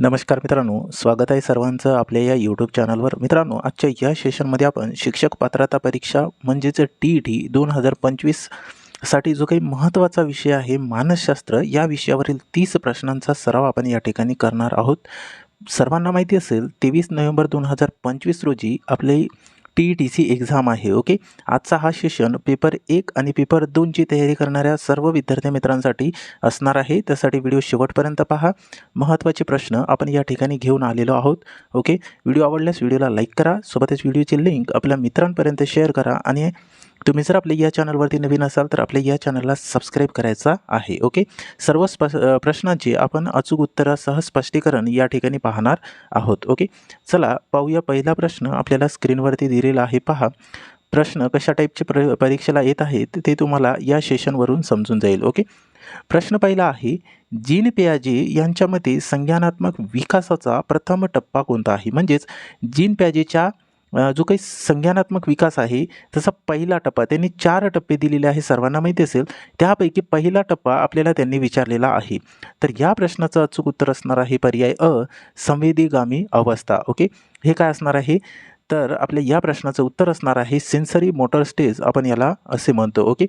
नमस्कार मित्रांनो स्वागत आहे सर्वांचं आपल्या या यूट्यूब चॅनलवर मित्रांनो आजच्या या सेशनमध्ये आपण शिक्षक पात्रता परीक्षा म्हणजेच टी ई टी दोन हजार पंचवीससाठी जो काही महत्त्वाचा विषय आहे मानसशास्त्र या विषयावरील तीस प्रश्नांचा सराव आपण या ठिकाणी करणार आहोत. सर्वांना माहिती असेल तेवीस नोव्हेंबर दोन हजार पंचवीस रोजी आपले टी ई सी एक्झाम आहे ओके आजचा हा सेशन पेपर एक आणि पेपर दोनची तयारी करणाऱ्या सर्व विद्यार्थी मित्रांसाठी असणार आहे. त्यासाठी व्हिडिओ शेवटपर्यंत पहा. महत्त्वाचे प्रश्न आपण या ठिकाणी घेऊन आलेलो आहोत ओके व्हिडिओ आवडल्यास व्हिडिओला लाईक करा. सोबतच व्हिडिओची लिंक आपल्या मित्रांपर्यंत शेअर करा आणि तुम्ही जर आपल्या या चॅनलवरती नवीन असाल तर आपल्या या चॅनलला सबस्क्राईब करायचा आहे ओके सर्व स्प प्रश्नांची आपण अचूक उत्तरासह स्पष्टीकरण या ठिकाणी पाहणार आहोत ओके चला पाहूया पहिला प्रश्न आपल्याला स्क्रीनवरती दिलेला आहे. पहा प्रश्न कशा टाईपचे प्र परीक्षेला येत आहेत ते तुम्हाला या सेशनवरून समजून जाईल ओके प्रश्न पहिला आहे जीन पियाजी यांच्या मते संज्ञानात्मक विकासाचा प्रथम टप्पा कोणता आहे? म्हणजेच जीन प्याजीच्या जो काही संज्ञानात्मक विकास आहे तसा पहिला टप्पा त्यांनी चार टप्पे दिलेले आहे सर्वांना माहिती असेल त्यापैकी पहिला टप्पा आपल्याला त्यांनी विचारलेला आहे. तर या प्रश्नाचं अचूक उत्तर असणार आहे पर्याय अ संवेदीगामी अवस्था. ओके? हे काय असणार आहे? तर आपल्या या प्रश्नाचं उत्तर असणार आहे सेन्सरी मोटर स्टेज आपण याला असे म्हणतो. ओके?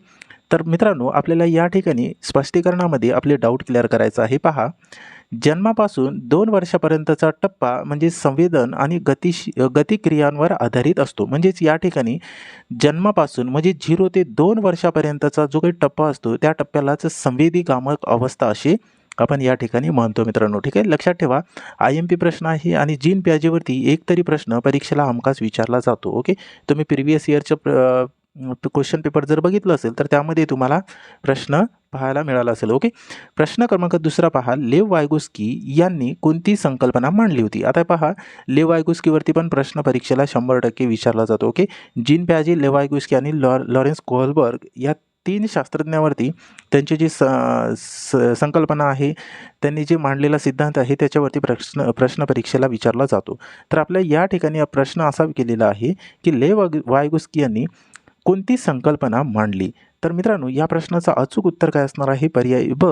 तर मित्रांनो आपल्याला या ठिकाणी स्पष्टीकरणामध्ये आपले डाऊट क्लिअर करायचं आहे. पहा. जन्मापासून दोन वर्षापर्यंतचा टप्पा म्हणजे संवेदन आणि गतिश गतिक्रियांवर आधारित असतो. म्हणजेच या ठिकाणी जन्मापासून म्हणजे झिरो ते दोन वर्षापर्यंतचा जो काही टप्पा असतो त्या टप्प्यालाच संवेदीकामक अवस्था अशी आपण या ठिकाणी म्हणतो मित्रांनो. ठीक आहे? लक्षात ठेवा आय एम पी प्रश्न आहे आणि जीन प्याजेवरती एक तरी प्रश्न परीक्षेला हमखास विचारला जातो. ओके? तुम्ही प्रिव्हियस इयरच्या प्र क्वेश्चन पेपर जर बघितलं असेल तर त्यामध्ये तुम्हाला प्रश्न पाहायला मिळाला असेल. ओके प्रश्न क्रमांक दुसरा पहा. लेव वायगोस्की यांनी कोणती संकल्पना मांडली होती? आता पहा लेव वायगोस्कीवरती पण प्रश्न परीक्षेला शंभर टक्के विचारला जातो. ओके जीन प्याजी लेव वायगोस्की आणि लॉ लॉरेन्स कोहलबर्ग या तीन शास्त्रज्ञावरती त्यांची जी स स- संकल्पना आहे त्यांनी जे मांडलेला सिद्धांत आहे त्याच्यावरती प्रश्न प्रश्न परीक्षेला विचारला जातो. तर आपल्या या ठिकाणी प्रश्न असा केलेला आहे की लेव वाग- वायगोस्की यांनी कोणती संकल्पना मांडली? तर मित्रांनो या प्रश्नाचं अचूक उत्तर काय असणार आहे? पर्याय ब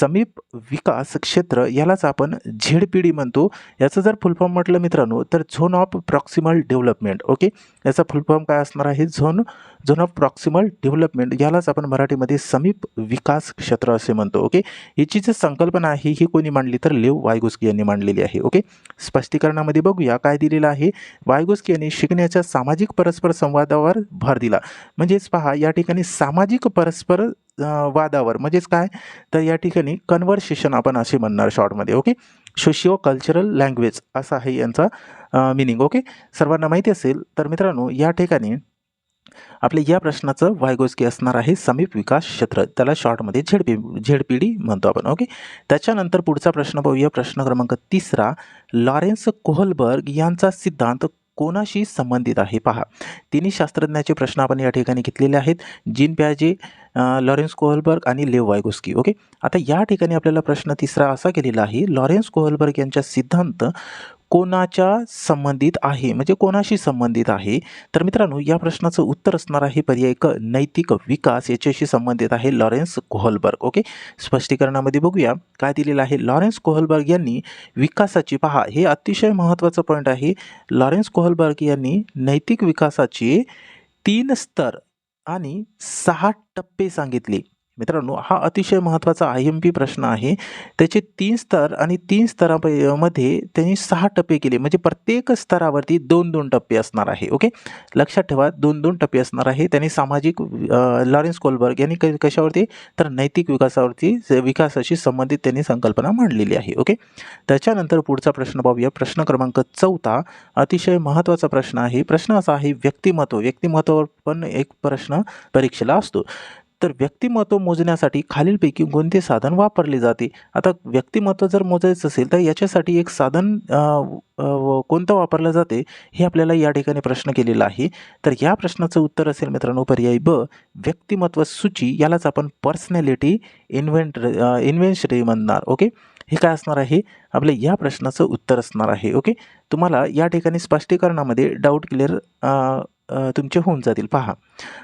समीप विकास क्षेत्र यालाच आपण झेड पी डी म्हणतो. याचं जर फुलफॉर्म म्हटलं मित्रांनो तर zone of proximal development okay याचा फुलफॉर्म काय असणार आहे? Zone zone of proximal development यालाच आपण मराठीमध्ये समीप विकास क्षेत्र असे म्हणतो ओके याची जी संकल्पना आहे ही कोणी मांडली तर लेव वायगोस्की यांनी मांडलेली आहे ओके स्पष्टीकरणामध्ये बघूया काय दिलेलं आहे? वायगोस्की यांनी शिकण्याच्या सामाजिक परस्पर संवादावर भर दिला. म्हणजेच पहा या ठिकाणी सामाजिक परस्पर वादावर म्हणजेच काय? तर या ठिकाणी कन्व्हर्सेशन आपण असे म्हणणार शॉर्टमध्ये ओके सोशिओ कल्चरल लँग्वेज असा आहे यांचा मिनिंग ओके सर्वांना माहिती असेल तर मित्रांनो या ठिकाणी आपल्या या प्रश्नाचं वायगोस्की असणार आहे समीप विकास क्षेत्र. त्याला शॉर्टमध्ये झेडपी झेडपीडी म्हणतो आपण ओके? त्याच्यानंतर पुढचा प्रश्न पाहूया. प्रश्न क्रमांक तिसरा लॉरेन्स कोहलबर्ग यांचा सिद्धांत कोणाशी संबंधित आहे? पहा. तिन्ही शास्त्रज्ञाचे प्रश्न आपण या ठिकाणी घेतलेले आहेत. जीन प्याजे लॉरेन्स कोहलबर्ग आणि लेव वायगोस्की ओके? आता या ठिकाणी आपल्याला प्रश्न तिसरा असा केलेला आहे. लॉरेन्स कोहलबर्ग यांचा सिद्धांत कोणाच्या संबंधित आहे? म्हणजे कोणाशी संबंधित आहे? तर मित्रांनो या प्रश्नाचं उत्तर असणार आहे पर्याय क नैतिक विकास याच्याशी संबंधित आहे लॉरेन्स कोहलबर्ग. ओके? स्पष्टीकरणामध्ये बघूया. काय दिलेलं आहे? लॉरेन्स कोहलबर्ग यांनी विकासाची पहा हे अतिशय महत्त्वाचं पॉईंट आहे. लॉरेन्स कोहलबर्ग यांनी नैतिक विकासाचे तीन स्तर आणि सहा टप्पे सांगितले. मित्रांनो हा अतिशय महत्त्वाचा आय एम पी प्रश्न आहे. त्याचे तीन स्तर आणि तीन स्तरामध्ये त्यांनी सहा टप्पे केले. म्हणजे प्रत्येक स्तरावरती दोन दोन टप्पे असणार आहे. ओके? लक्षात ठेवा दोन दोन टप्पे असणार आहे. त्यांनी सामाजिक लॉरेन्स कोलबर्ग यांनी क कशावरती? तर नैतिक विकासावरती विकासाशी संबंधित त्यांनी संकल्पना मांडलेली आहे. ओके? त्याच्यानंतर पुढचा प्रश्न पाहूया. प्रश्न क्रमांक चौथा अतिशय महत्त्वाचा प्रश्न आहे. प्रश्न असा आहे व्यक्तिमत्व. व्यक्तिमत्वावर पण एक प्रश्न परीक्षेला असतो. तर व्यक्तिमत्व मोजण्यासाठी खालीलपैकी कोणते साधन वापरले जाते? आता व्यक्तिमत्व जर मोजायचं असेल तर याच्यासाठी एक साधन व- कोणतं वापरलं जाते हे आपल्याला या ठिकाणी प्रश्न केलेला आहे. तर या प्रश्नाचं उत्तर असेल मित्रांनो पर्याय ब व्यक्तिमत्व सूची यालाच आपण पर्सनॅलिटी इन्व्हेंट इन्व्हेन्शरी म्हणणार ओके? हे काय असणार आहे? आपल्या या प्रश्नाचं उत्तर असणार आहे ओके? तुम्हाला या ठिकाणी स्पष्टीकरणामध्ये डाऊट क्लिअर तुमचे होऊन जातील. पहा.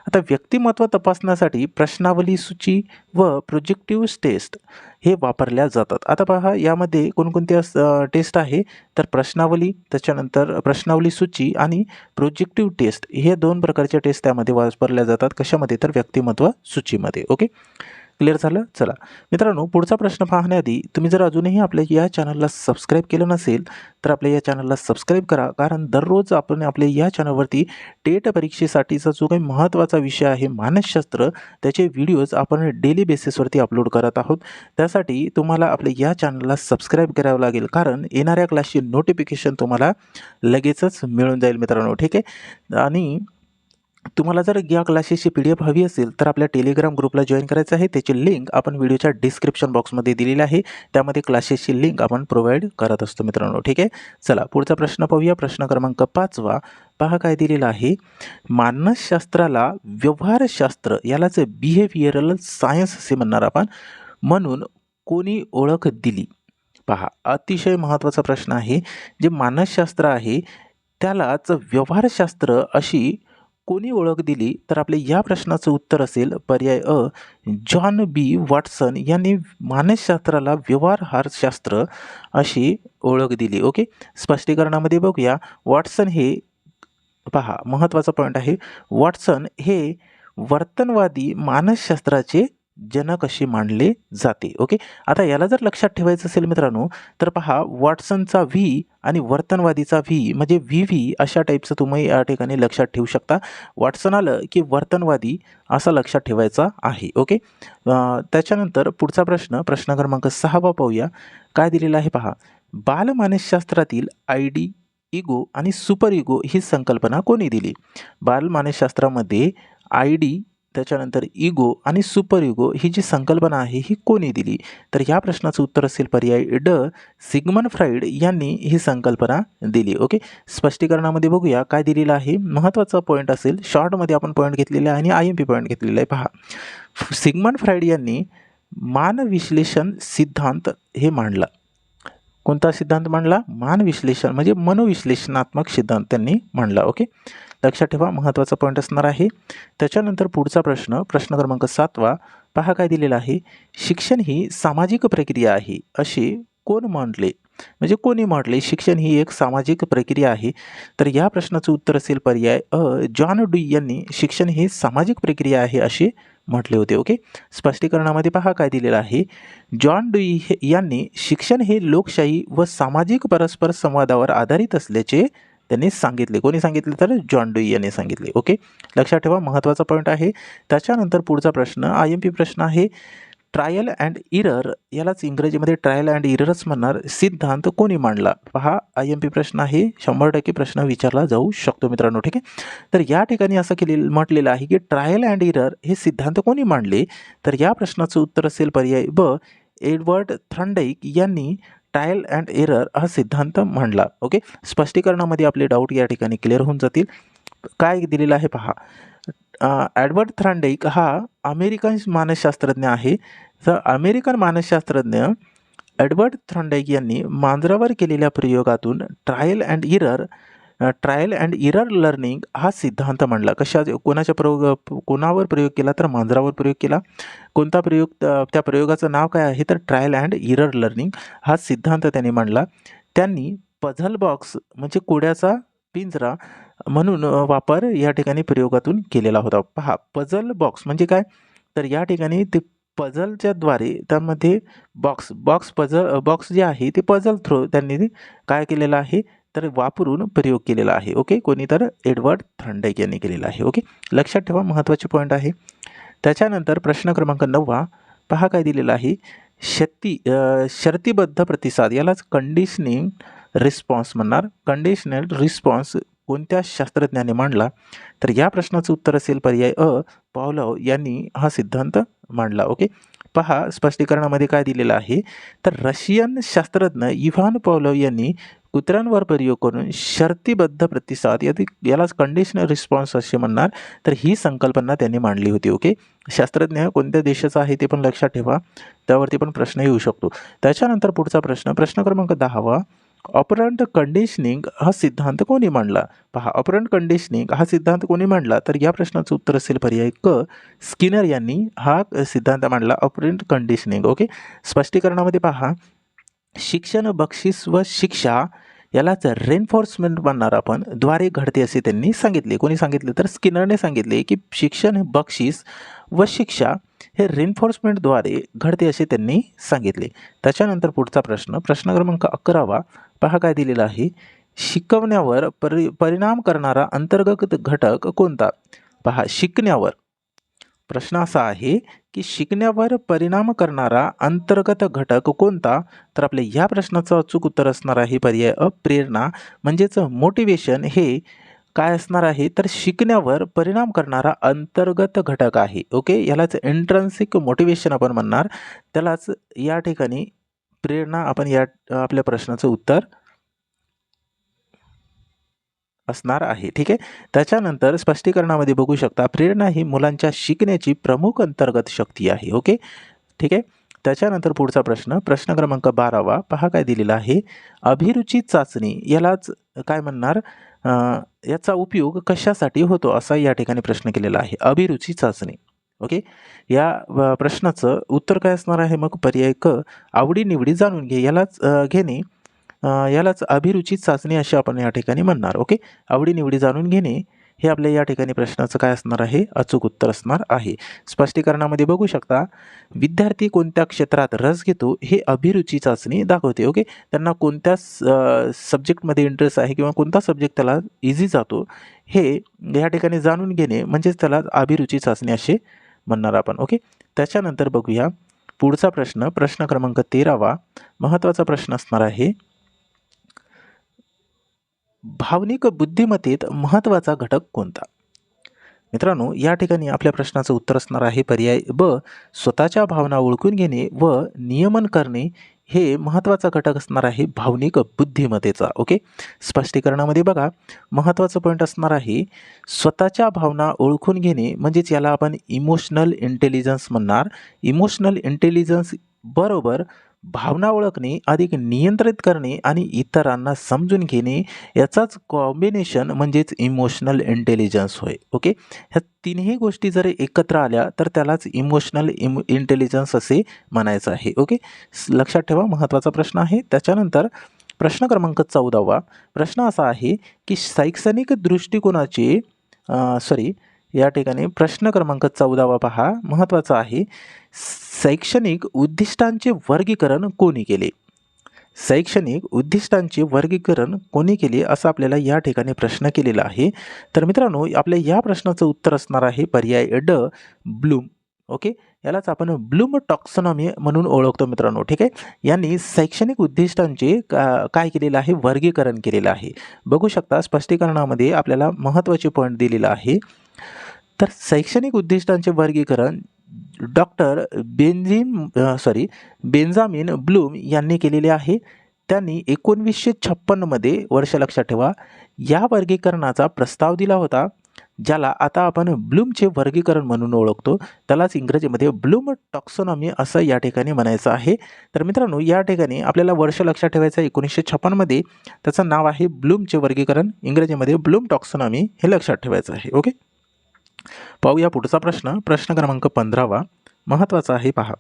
आता व्यक्तिमत्व तपासण्यासाठी प्रश्नावली सूची व प्रोजेक्टिव्ह टेस्ट हे वापरल्या जातात. आता पहा यामध्ये कोणकोणत्या टेस्ट आहे? तर प्रश्नावली त्याच्यानंतर प्रश्नावली सूची आणि प्रोजेक्टिव्ह टेस्ट. हे दोन प्रकारच्या टेस्ट त्यामध्ये वापरल्या जातात कशामध्ये? तर व्यक्तिमत्व सूचीमध्ये. ओके? क्लिअर झालं? चला. मित्रांनो पुढचा प्रश्न पाहण्याआधी तुम्ही जर अजूनही आपल्या या चॅनलला सबस्क्राईब केलं नसेल तर आपल्या या चॅनलला सबस्क्राईब करा. कारण दररोज आपण आपल्या या चॅनलवरती टेट परीक्षेसाठीचा जो काही महत्त्वाचा विषय आहे मानसशास्त्र त्याचे व्हिडिओज आपण डेली बेसिसवरती अपलोड करत आहोत. त्यासाठी तुम्हाला आपल्या या चॅनलला सबस्क्राईब करावं लागेल. कारण येणाऱ्या क्लासची नोटिफिकेशन तुम्हाला लगेचच मिळून जाईल मित्रांनो. ठीक आहे? आणि तुम्हाला जर या क्लासेसची पी डी एफ हवी असेल तर आपल्या टेलिग्राम ग्रुपला जॉईन करायचं आहे. त्याची लिंक आपण व्हिडिओच्या डिस्क्रिप्शन बॉक्समध्ये दिलेली आहे. त्यामध्ये क्लासेसची लिंक आपण प्रोव्हाइड करत असतो मित्रांनो ठीक आहे? चला पुढचा प्रश्न पाहूया. प्रश्न क्रमांक पाचवा. पहा काय दिलेला आहे. मानसशास्त्राला व्यवहारशास्त्र यालाच बिहेवियरल सायन्स असे म्हणणार आपण. म्हणून कोणी ओळख दिली? पहा अतिशय महत्त्वाचा प्रश्न आहे. जे मानसशास्त्र आहे त्यालाच व्यवहारशास्त्र अशी कोणी ओळख दिली तर आपले या प्रश्नाचं उत्तर असेल पर्याय अ. जॉन बी. वॉटसन यांनी मानसशास्त्राला व्यवहारहारशास्त्र अशी ओळख दिली. ओके? स्पष्टीकरणामध्ये बघूया. वॉटसन हे पहा महत्त्वाचा पॉईंट आहे. वॉटसन हे वर्तनवादी मानसशास्त्राचे जनक असे मांडले जाते. ओके? आता याला जर लक्षात ठेवायचं असेल मित्रांनो तर पहा वॉटसनचा व्ही आणि वर्तनवादीचा व्ही म्हणजे व्ही व्ही अशा टाईपचं तुम्ही या ठिकाणी लक्षात ठेवू शकता. वॉटसन आलं की वर्तनवादी असा लक्षात ठेवायचा आहे. ओके? त्याच्यानंतर पुढचा प्रश्न प्रश्न क्रमांक सहावा पाहूया. काय दिलेला आहे पहा? बालमानसशास्त्रातील आय डी इगो आणि सुपर इगो ही संकल्पना कोणी दिली? बालमानसशास्त्रामध्ये आय डी त्याच्यानंतर इगो आणि सुपर इगो ही जी संकल्पना आहे ही कोणी दिली? तर या प्रश्नाचं उत्तर असेल पर्याय ड सिग्मन फ्राईड यांनी ही संकल्पना दिली. ओके? स्पष्टीकरणामध्ये बघूया काय दिलेलं आहे. महत्त्वाचा पॉईंट असेल. शॉर्टमध्ये आपण पॉईंट घेतलेला आहे आणि आय एम पी पॉईंट घेतलेला आहे. पहा. सिग्मन फ्राईड यांनी मानविश्लेषण सिद्धांत हे मांडला. कोणता सिद्धांत मांडला? मानविश्लेषण म्हणजे मनोविश्लेषणात्मक सिद्धांत त्यांनी मांडला. ओके? लक्षात ठेवा महत्त्वाचा पॉईंट असणार आहे. त्याच्यानंतर पुढचा प्रश्न प्रश्न क्रमांक सातवा पहा काय दिलेला आहे. शिक्षण ही सामाजिक प्रक्रिया आहे असे कोण म्हटले म्हणजे कोणी म्हटले शिक्षण ही एक सामाजिक प्रक्रिया आहे. तर या प्रश्नाचं उत्तर असेल पर्याय अ. जॉन डुई यांनी शिक्षण ही सामाजिक प्रक्रिया आहे असे म्हटले होते ओके? स्पष्टीकरणामध्ये पहा काय दिलेलं आहे. जॉन डुई हे यांनी शिक्षण हे लोकशाही व सामाजिक परस्पर संवादावर आधारित असल्याचे त्यांनी सांगितले. कोणी सांगितले तर जॉन डुई यांनी सांगितले. ओके? लक्षात ठेवा महत्त्वाचा पॉईंट आहे. त्याच्यानंतर पुढचा प्रश्न आय एम पी प्रश्न आहे. ट्रायल अँड इरर यालाच इंग्रजीमध्ये ट्रायल अँड इररच म्हणणार. सिद्धांत कोणी मांडला? पहा आय एम पी प्रश्न आहे. शंभर टक्के प्रश्न विचारला जाऊ शकतो मित्रांनो ठीक आहे? तर या ठिकाणी असं केलेलं म्हटलेलं आहे की ट्रायल अँड इरर हे सिद्धांत कोणी मांडले? तर या प्रश्नाचं उत्तर असेल पर्याय ब. एडवर्ड थ्रंडाईक यांनी ट्रायल अँड एरर हा सिद्धांत मांडला. ओके स्पष्टीकरणामध्ये आपले डाऊट या ठिकाणी क्लिअर होऊन जातील. काय दिलेलं आहे पहा. ॲडवर्ड थ्रांडेक हा अमेरिकन मानसशास्त्रज्ञ आहे. तर अमेरिकन मानसशास्त्रज्ञ ॲडवर्ड थ्रांडेक यांनी मांजरावर केलेल्या प्रयोगातून trial and error trial and error learning हा सिद्धांत मांडला. कशा कोणाच्या प्रयोग कोणावर प्रयोग केला तर मांजरावर प्रयोग केला. कोणता प्रयोग त्या प्रयोगाचं नाव काय आहे तर ट्रायल अँड इरर लर्निंग हा सिद्धांत त्यांनी मांडला. त्यांनी पझल बॉक्स म्हणजे कोड्याचा पिंजरा म्हणून वापर या ठिकाणी प्रयोगातून केलेला होता. पहा पझल बॉक्स म्हणजे काय? तर या ठिकाणी ते पझलच्या द्वारे त्यामध्ये बॉक्स बॉक्स पझल बॉक्स जे आहे ते पझल थ्रो त्यांनी काय केलेलं आहे? तर वापरून प्रयोग केलेला आहे ओके? कोणी तर एडवर्ड थंडेक यांनी केलेला आहे ओके? लक्षात ठेवा महत्त्वाचे पॉईंट आहे. त्याच्यानंतर प्रश्न क्रमांक नववा पहा काय दिलेला आहे. शर्ती शर्तीबद्ध प्रतिसाद यालाच कंडिशनिंग रिस्पॉन्स म्हणणार. कंडिशनल रिस्पॉन्स कोणत्या शास्त्रज्ञाने मांडला? तर या प्रश्नाचं उत्तर असेल पर्याय अ पावलव यांनी हा सिद्धांत मांडला ओके? पहा स्पष्टीकरणामध्ये काय दिलेलं आहे. तर रशियन शास्त्रज्ञ इव्हान पॉलव यांनी कुत्र्यांवर प्रयोग करून शर्तीबद्ध प्रतिसाद यादी यालाच कंडिशनल रिस्पॉन्स असे म्हणणार. तर ही संकल्पना त्यांनी मांडली होती ओके? शास्त्रज्ञ कोणत्या देशाचा आहे ते पण लक्षात ठेवा. त्यावरती पण प्रश्न येऊ शकतो. त्याच्यानंतर पुढचा प्रश्न प्रश्न क्रमांक दहावा. ऑपरंट कंडिशनिंग हा सिद्धांत कोणी मांडला? पहा ऑपरंट कंडिशनिंग हा सिद्धांत कोणी मांडला? तर या प्रश्नाचं उत्तर असेल पर्याय क. स्किनर यांनी हा सिद्धांत मांडला ऑपरंट कंडिशनिंग ओके? स्पष्टीकरणामध्ये पहा. शिक्षण बक्षीस व शिक्षा यालाच रेनफोर्समेंट म्हणणार आपण. द्वारे घडते असे त्यांनी सांगितले. कोणी सांगितले? तर स्किनरने सांगितले की शिक्षण बक्षीस व शिक्षा हे रेनफोर्समेंटद्वारे घडते असे त्यांनी सांगितले. त्याच्यानंतर पुढचा प्रश्न. प्रश्न क्रमांक अकरावा. पहा काय दिलेला आहे. शिकवण्यावर परि परिणाम करणारा अंतर्गत घटक कोणता? पहा शिकण्यावर. प्रश्न असा आहे की शिकण्यावर परिणाम करणारा अंतर्गत घटक कोणता? तर आपल्या या प्रश्नाचं अचूक उत्तर असणार आहे पर्याय अ प्रेरणा. म्हणजेच मोटिवेशन हे काय असणार आहे? तर शिकण्यावर परिणाम करणारा अंतर्गत घटक आहे. ओके? यालाच इंट्रन्सिक मोटिवेशन आपण म्हणणार. त्यालाच या ठिकाणी प्रेरणा आपण या आपल्या प्रश्नाचं उत्तर असणार आहे. ठीक आहे? त्याच्यानंतर स्पष्टीकरणामध्ये बघू शकता प्रेरणा ही मुलांच्या शिकण्याची प्रमुख अंतर्गत शक्ती आहे. ओके? ठीक आहे? त्याच्यानंतर पुढचा प्रश्न प्रश्न क्रमांक बारावा. पहा काय दिलेला आहे. अभिरुची चाचणी यालाच काय म्हणणार? याचा उपयोग कशासाठी होतो असा या ठिकाणी प्रश्न केलेला आहे. अभिरुची चाचणी. ओके? या प्रश्नाचं उत्तर काय असणार आहे? मग पर्याय क आवडीनिवडी जाणून घे. यालाच घेणे यालाच अभिरुची चाचणी अशी आपण या ठिकाणी म्हणणार ओके? आवडीनिवडी जाणून घेणे हे आपल्या या ठिकाणी प्रश्नाचं काय असणार आहे? अचूक उत्तर असणार आहे. स्पष्टीकरणामध्ये बघू शकता विद्यार्थी कोणत्या क्षेत्रात रस घेतो हे अभिरुची चाचणी दाखवते ओके? त्यांना कोणत्या सब्जेक्टमध्ये इंटरेस्ट आहे किंवा कोणता सब्जेक्ट त्याला इझी जातो हे या ठिकाणी जाणून घेणे म्हणजेच त्याला अभिरुची चाचणी असे म्हणणार आपण ओके? त्याच्यानंतर बघूया पुढचा प्रश्न प्रश्न क्रमांक तेरावा महत्त्वाचा प्रश्न असणार आहे भावनिक बुद्धिमत्तेत महत्त्वाचा घटक कोणता? मित्रांनो या ठिकाणी आपल्या प्रश्नाचं उत्तर असणार आहे पर्याय ब स्वतःच्या भावना ओळखून घेणे व नियमन करणे हे महत्त्वाचा घटक असणार आहे भावनिक बुद्धिमत्तेचा ओके? स्पष्टीकरणामध्ये बघा महत्त्वाचं पॉईंट असणार आहे स्वतःच्या भावना ओळखून घेणे म्हणजेच याला आपण इमोशनल इंटेलिजन्स म्हणणार. इमोशनल इंटेलिजन्स बरोबर भावना ओळखणे अधिक नियंत्रित करणे आणि इतरांना समजून घेणे याचाच कॉम्बिनेशन म्हणजेच इमोशनल इंटेलिजन्स होय. ओके ह्या तिन्ही गोष्टी जर एकत्र आल्या तर त्यालाच इमोशनल इम इंटेलिजन्स असे म्हणायचं आहे. ओके लक्षात ठेवा महत्त्वाचा प्रश्न आहे. त्याच्यानंतर प्रश्न क्रमांक चौदावा. प्रश्न असा आहे की शैक्षणिक दृष्टिकोनाचे सॉरी या ठिकाणी प्रश्न क्रमांक चौदावा पहा. महत्त्वाचा आहे शैक्षणिक उद्दिष्टांचे वर्गीकरण कोणी केले? शैक्षणिक उद्दिष्टांचे वर्गीकरण कोणी केले असं आपल्याला या ठिकाणी प्रश्न केलेला आहे. तर मित्रांनो आपल्या या प्रश्नाचं उत्तर असणार आहे पर्याय ड ब्लूम. ओके? यालाच आपण ब्लूम टॉक्सॉनॉमी म्हणून ओळखतो मित्रांनो ठीक आहे? यांनी शैक्षणिक उद्दिष्टांचे का काय केलेलं आहे? वर्गीकरण केलेलं आहे. बघू शकता स्पष्टीकरणामध्ये आपल्याला महत्त्वाचे पॉईंट दिलेला आहे. तर शैक्षणिक उद्दिष्टांचे वर्गीकरण डॉक्टर बेन्झिम सॉरी बेन्झामिन ब्लूम यांनी केलेले आहे. त्यांनी एकोणवीसशे छप्पन्नमध्ये वर्ष लक्षात ठेवा. या वर्गीकरणाचा प्रस्ताव दिला होता ज्याला आता आपण ब्लूमचे वर्गीकरण म्हणून ओळखतो. त्यालाच इंग्रजीमध्ये ब्लूम टॉक्सोनॉमी असं या ठिकाणी म्हणायचं आहे. तर मित्रांनो या ठिकाणी आपल्याला वर्ष लक्षात ठेवायचं आहे एकोणीसशे छप्पनमध्ये त्याचं नाव आहे ब्लूमचे वर्गीकरण. इंग्रजीमध्ये ब्लूम टॉक्सोनॉमी हे लक्षात ठेवायचं आहे ओके? पाहूया पुढचा प्रश्न. प्रश्न क्रमांक पंधरावा. महत्त्वाचा आहे पहा.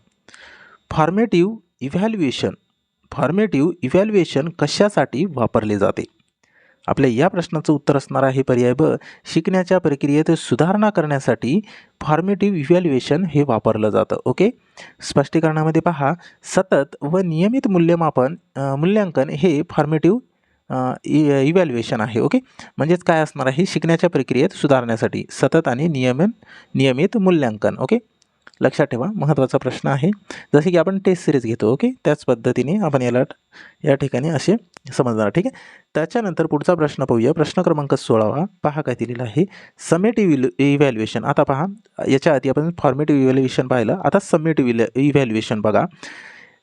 फॉर्मेटिव्ह इव्हॅल्युएशन फॉर्मेटिव्ह इव्हॅल्युएशन कशासाठी वापरले जाते? आपल्या या प्रश्नाचं उत्तर असणार आहे पर्याय ब. शिकण्याच्या प्रक्रियेत सुधारणा करण्यासाठी फॉर्मेटिव्ह इव्हॅल्युएशन हे वापरलं जातं. ओके? स्पष्टीकरणामध्ये पहा. सतत व नियमित मूल्यमापन मूल्यांकन हे फॉर्मेटिव्ह इव्हॅल्युएशन आहे ओके म्हणजेच काय असणार आहे? शिकण्याच्या प्रक्रियेत सुधारण्यासाठी सतत आणि नियमन नियमित मूल्यांकन ओके लक्षात ठेवा महत्त्वाचा प्रश्न आहे. जसे की आपण टेस्ट सिरीज घेतो ओके त्याच पद्धतीने आपण याला या ठिकाणी असे समजणार ठीक आहे? त्याच्यानंतर पुढचा प्रश्न पाहूया. प्रश्न क्रमांक सोळावा. पहा काय दिलेला आहे. समेटिव्ह इव्हॅल्युएशन आता पहा याच्या आधी आपण फॉर्मेटिव्ह इव्हॅल्युएशन पाहिलं. आता समेटिव्ह इव्हॅल्युएशन बघा.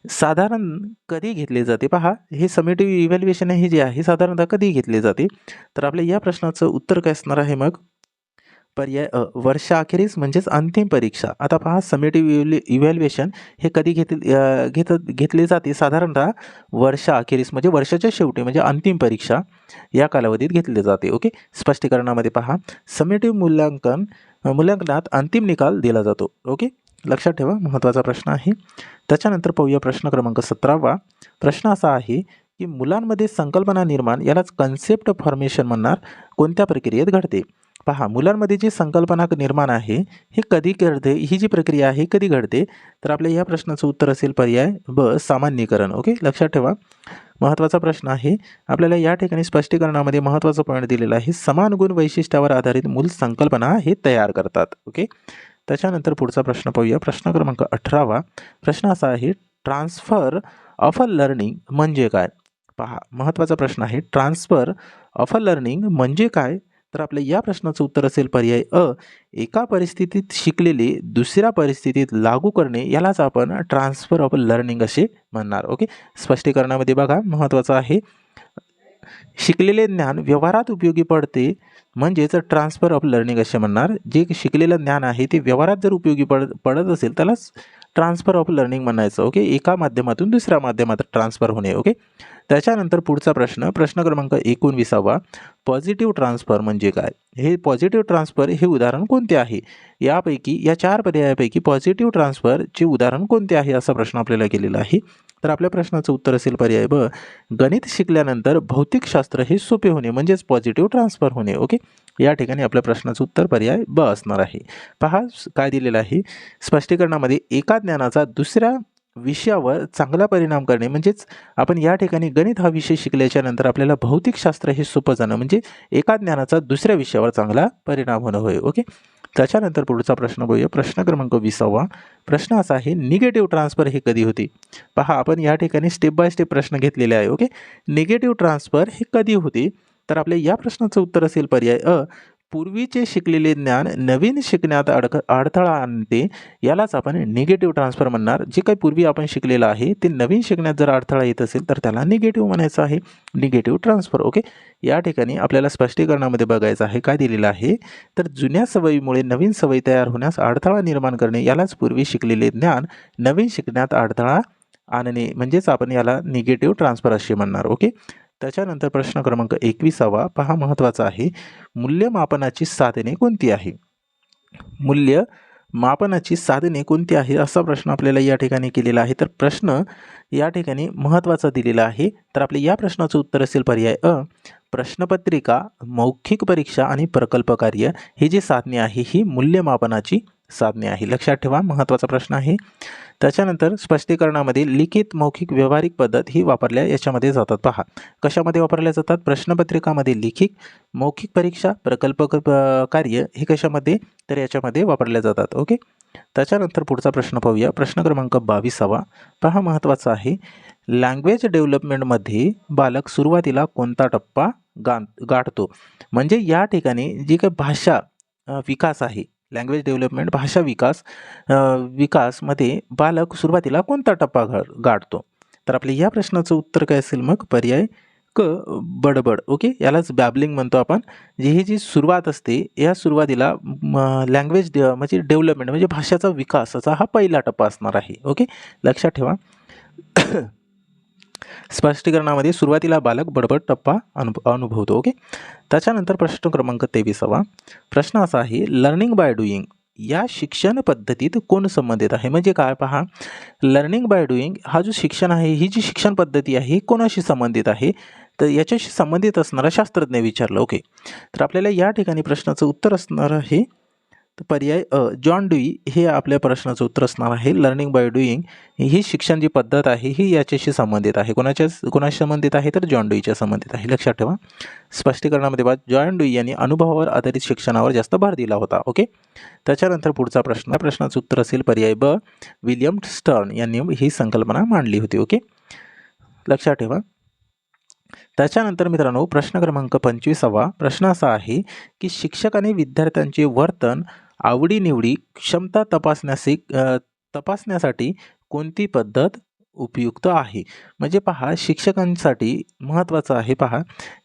साधारण कधी घेतले जाते? पहा हे समेटिव्ह इव्हॅल्युएशन हे जे आहे साधारणतः कधी घेतले जाते? तर आपल्या या प्रश्नाचं उत्तर काय असणार आहे मग? पर्याय वर्षाअखेरीस म्हणजेच अंतिम परीक्षा. आता पहा समेटिव इव्हॅल्यु इव्हॅल्युएशन हे कधी घेत घेत घेतले जाते? साधारणतः वर्षाअखेरीस म्हणजे वर्षाच्या शेवटी म्हणजे अंतिम परीक्षा या कालावधीत घेतले जाते ओके? स्पष्टीकरणामध्ये पहा समेटिव मूल्यांकन मूल्यांकनात अंतिम निकाल दिला जातो ओके? लक्षात ठेवा महत्त्वाचा प्रश्न आहे. त्याच्यानंतर पाहूया प्रश्न क्रमांक सतरावा. प्रश्न असा आहे की मुलांमध्ये संकल्पना निर्माण यालाच कन्सेप्ट फॉर्मेशन म्हणणार कोणत्या प्रक्रियेत घडते? पहा मुलांमध्ये जी संकल्पना निर्माण आहे हे कधी घडते? ही जी प्रक्रिया आहे कधी घडते? तर आपल्या या प्रश्नाचं उत्तर असेल पर्याय ब सामान्यीकरण. ओके? लक्षात ठेवा. महत्त्वाचा प्रश्न आहे आपल्याला या ठिकाणी स्पष्टीकरणामध्ये महत्त्वाचा पॉईंट दिलेला आहे. समान गुण वैशिष्ट्यावर आधारित मूल संकल्पना हे तयार करतात. ओके? त्याच्यानंतर पुढचा प्रश्न पाहूया. प्रश्न क्रमांक अठरावा. प्रश्न असा आहे ट्रान्सफर ऑफ अ लर्निंग म्हणजे काय? पहा महत्त्वाचा प्रश्न आहे ट्रान्सफर ऑफ अ लर्निंग म्हणजे काय? तर आपल्या या प्रश्नाचं उत्तर असेल पर्याय अ. एका परिस्थितीत शिकलेले दुसऱ्या परिस्थितीत लागू करणे यालाच आपण ट्रान्सफर ऑफ लर्निंग असे म्हणणार. ओके? स्पष्टीकरणामध्ये बघा महत्त्वाचं आहे. शिकलेले ज्ञान व्यवहारात उपयोगी पडते म्हणजेच ट्रान्सफर ऑफ लर्निंग असे म्हणणार जे शिकलेलं ज्ञान आहे ते व्यवहारात जर उपयोगी पड पडत असेल त्यालाच ट्रान्सफर ऑफ लर्निंग म्हणायचं ओके एका माध्यमातून दुसऱ्या माध्यमात ट्रान्सफर होणे ओके त्याच्यानंतर पुढचा प्रश्न प्रश्न क्रमांक एकोणविसावा. पॉझिटिव्ह ट्रान्सफर म्हणजे काय? हे पॉझिटिव्ह ट्रान्सफर हे उदाहरण कोणते आहे? यापैकी या चार पर्यायापैकी पॉझिटिव्ह ट्रान्सफरचे उदाहरण कोणते आहे? असा प्रश्न आपल्याला केलेला आहे. तर आपल्या प्रश्नाचं उत्तर असेल पर्याय ब. गणित शिकल्यानंतर भौतिकशास्त्र हे सोपे होणे म्हणजेच पॉझिटिव्ह ट्रान्सफर होणे ओके या ठिकाणी आपल्या प्रश्नाचं उत्तर पर्याय ब असणार आहे. पहा काय दिलेलं आहे? स्पष्टीकरणामध्ये एका ज्ञानाचा दुसऱ्या विषयावर चांगला परिणाम करणे म्हणजेच आपण या ठिकाणी गणित हा विषय शिकल्याच्या नंतर आपल्याला भौतिकशास्त्र हे सोपं जाणं म्हणजे एका ज्ञानाचा दुसऱ्या विषयावर चांगला परिणाम होणं होय ओके त्याच्यानंतर पुढचा प्रश्न बघूया. प्रश्न क्रमांक विसावा. प्रश्न असा आहे निगेटिव्ह ट्रान्सफर हे कधी होते? पहा आपण या ठिकाणी स्टेप बाय स्टेप प्रश्न घेतलेले आहे ओके निगेटिव्ह ट्रान्सफर हे कधी होते? तर आपल्या या प्रश्नाचं उत्तर असेल पर्याय अ पूर्वीचे शिकलेले ज्ञान नवीन शिकण्यात अडक अडथळा आणते यालाच आपण निगेटिव्ह ट्रान्सफर म्हणणार. जे काही पूर्वी आपण शिकलेलं आहे ते नवीन शिकण्यात जर अडथळा येत असेल तर त्याला निगेटिव्ह म्हणायचं आहे. निगेटिव्ह ट्रान्सफर ओके या ठिकाणी आपल्याला स्पष्टीकरणामध्ये बघायचं आहे काय दिलेलं आहे? तर जुन्या सवयीमुळे नवीन सवयी तयार होण्यास अडथळा निर्माण करणे यालाच पूर्वी शिकलेले ज्ञान नवीन शिकण्यात अडथळा आणणे म्हणजेच आपण याला निगेटिव्ह ट्रान्सफर असे म्हणणार ओके त्याच्यानंतर प्रश्न क्रमांक एकविसावा. पहा महत्त्वाचा आहे. मूल्यमापनाची साधने कोणती आहे? मूल्य मापनाची साधने कोणती आहे? असा प्रश्न आपल्याला या ठिकाणी केलेला आहे. तर प्रश्न या ठिकाणी महत्त्वाचा दिलेला आहे. तर आपले या प्रश्नाचं उत्तर असेल पर्याय अ. प्रश्नपत्रिका मौखिक परीक्षा आणि प्रकल्प कार्य ही जी साधने आहे ही मूल्यमापनाची साधने आहे. लक्षात ठेवा महत्त्वाचा प्रश्न आहे. त्याच्यानंतर स्पष्टीकरणामध्ये लिखित मौखिक व्यावहारिक पद्धत ही वापरल्या याच्यामध्ये जातात. पहा कशामध्ये वापरल्या जातात? प्रश्नपत्रिकामध्ये लिखित मौखिक परीक्षा प्रकल्प कार्य हे कशामध्ये? तर याच्यामध्ये वापरल्या जातात. ओके? त्याच्यानंतर पुढचा प्रश्न पाहूया. प्रश्न क्रमांक बावीसावा. पहा महत्त्वाचा आहे. लँग्वेज डेव्हलपमेंटमध्ये बालक सुरुवातीला कोणता टप्पा गा गाठतो? म्हणजे या ठिकाणी जी काही भाषा विकास आहे लँग्वेज डेव्हलपमेंट भाषा विकास विकासमध्ये बालक सुरुवातीला कोणता टप्पा घा गाठतो? तर आपल्या या प्रश्नाचं उत्तर काय असेल मग? पर्याय क बडबड. ओके? यालाच बॅबलिंग म्हणतो आपण. जी ही जी सुरुवात असते या सुरुवातीला लँग्वेज डे म्हणजे डेव्हलपमेंट म्हणजे भाषेचा विकासाचा हा पहिला टप्पा असणार आहे. ओके? लक्षात ठेवा. स्पष्टीकरणामध्ये सुरुवातीला बालक बडबड टप्पा अनु अनुभवतो ओके त्याच्यानंतर प्रश्न क्रमांक तेवीसावा. प्रश्न असा आहे लर्निंग बाय डुईंग या शिक्षण पद्धतीत कोण संबंधित आहे? म्हणजे काय पहा लर्निंग बाय डुईंग हा जो शिक्षण आहे ही जी शिक्षण पद्धती आहे ही कोणाशी संबंधित आहे? तर याच्याशी संबंधित असणारा शास्त्रज्ञ विचारलं ओके तर आपल्याला या ठिकाणी प्रश्नाचं उत्तर असणार आहे तर पर्याय अ जॉन डुई हे आपल्या प्रश्नाचं उत्तर असणार आहे. लर्निंग बाय डुईंग ही शिक्षण जी पद्धत आहे ही याच्याशी संबंधित आहे. कोणाच्या कोणाशी संबंधित आहे तर जॉन डुईच्या संबंधित आहे. लक्षात ठेवा. स्पष्टीकरणामध्ये बा जॉन डुई यांनी अनुभवावर आधारित शिक्षणावर जास्त भर दिला होता. ओके? त्याच्यानंतर पुढचा प्रश्न. प्रश्नाचं उत्तर असेल पर्याय ब. विलियम स्टर्न यांनी ही संकल्पना मांडली होती. ओके? लक्षात ठेवा. त्याच्यानंतर मित्रांनो प्रश्न क्रमांक पंचवीसावा प्रश्न असा आहे की शिक्षकाने विद्यार्थ्यांचे वर्तन आवडीनिवडी क्षमता तपासण्यासी तपासण्यासाठी कोणती पद्धत उपयुक्त आहे? म्हणजे पहा शिक्षकांसाठी महत्त्वाचं आहे पहा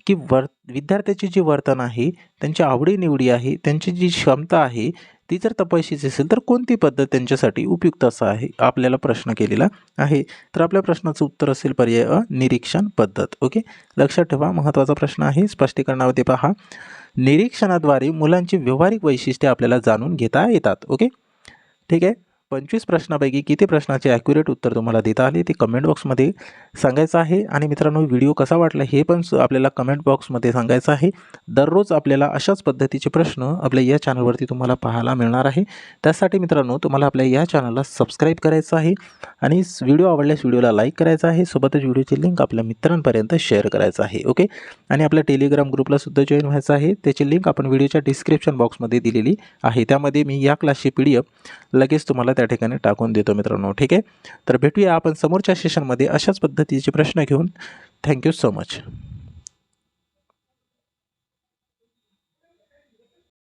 की वर विद्यार्थ्याचे जे वर्तन आहे त्यांची आवडीनिवडी आहे त्यांची जी क्षमता आहे ती जर तपासायची असेल तर कोणती पद्धत त्यांच्यासाठी उपयुक्त असं आहे? आपल्याला प्रश्न केलेला आहे. तर आपल्या प्रश्नाचं उत्तर असेल पर्याय अ निरीक्षण पद्धत. ओके? लक्षात ठेवा महत्त्वाचा प्रश्न आहे. स्पष्टीकरणामध्ये पहा. निरीक्षणाद्वारे मुलांची व्यवहारिक वैशिष्ट्ये आपल्याला जाणून घेता येतात. ओके? ठीक आहे? पंचवीस प्रश्नापैकी किती प्रश्नाचे ॲक्युरेट उत्तर तुम्हाला देता आले ते कमेंट बॉक्समध्ये सांगायचं आहे. आणि मित्रांनो व्हिडिओ कसा वाटला हे पण आपल्याला कमेंट बॉक्समध्ये सांगायचं आहे. दररोज आपल्याला अशाच पद्धतीचे प्रश्न आपल्या या चॅनलवरती तुम्हाला पाहायला मिळणार आहे. त्यासाठी मित्रांनो तुम्हाला आपल्या या चॅनलला सबस्क्राईब करायचं आहे. आणि व्हिडिओ आवडल्यास व्हिडिओला लाईक करायचा आहे. सोबतच व्हिडिओची लिंक आपल्या मित्रांपर्यंत शेअर करायचं आहे. ओके आणि आपल्या टेलिग्राम ग्रुपलासुद्धा जॉईन व्हायचं आहे. त्याची लिंक आपण व्हिडिओच्या डिस्क्रिप्शन बॉक्समध्ये दिलेली आहे. त्यामध्ये मी या क्लासची पी डी एफ लगेच तुम्हाला त्या ठिकाणी टाकून देतो मित्रांनो. ठीक आहे? तर भेटूया आपण समोरच्या सेशनमध्ये अशाच पद्धतीचे प्रश्न घेऊन. Thank you so much